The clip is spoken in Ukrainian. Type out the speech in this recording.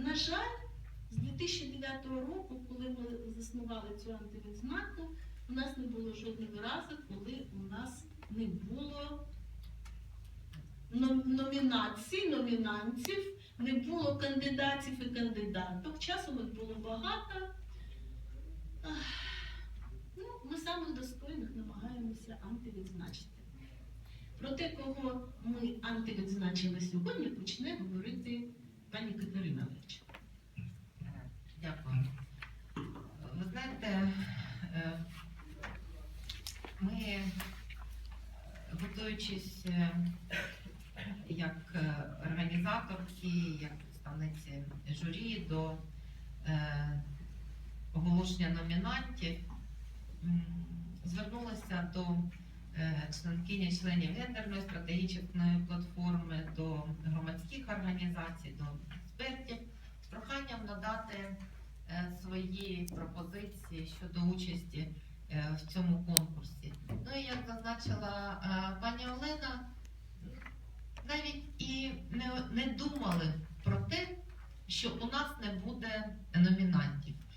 на жаль, з 2009 року, коли ми заснували цю антивідзнаку, у нас не було жодного разу, коли у нас не було номінацій, номінантів, не було кандидатів і кандидаток. Часом їх було багато. Ну, ми самих достойних намагаємося антивідзначити. Про те, кого ми антивідзначили сьогодні, почне говорити Дякую. Ви знаєте, е, ми, е, готуючись е, як організаторки, як представниці журі до оголошення номінантів, м, звернулася до членкині членів гендерної стратегічної платформи, до громадських організацій, до експертів з проханням надати свої пропозиції щодо участі е, в цьому конкурсі. Ну і як зазначила е, пані Олена, навіть і не, не думали про те, що у нас не буде номінантів.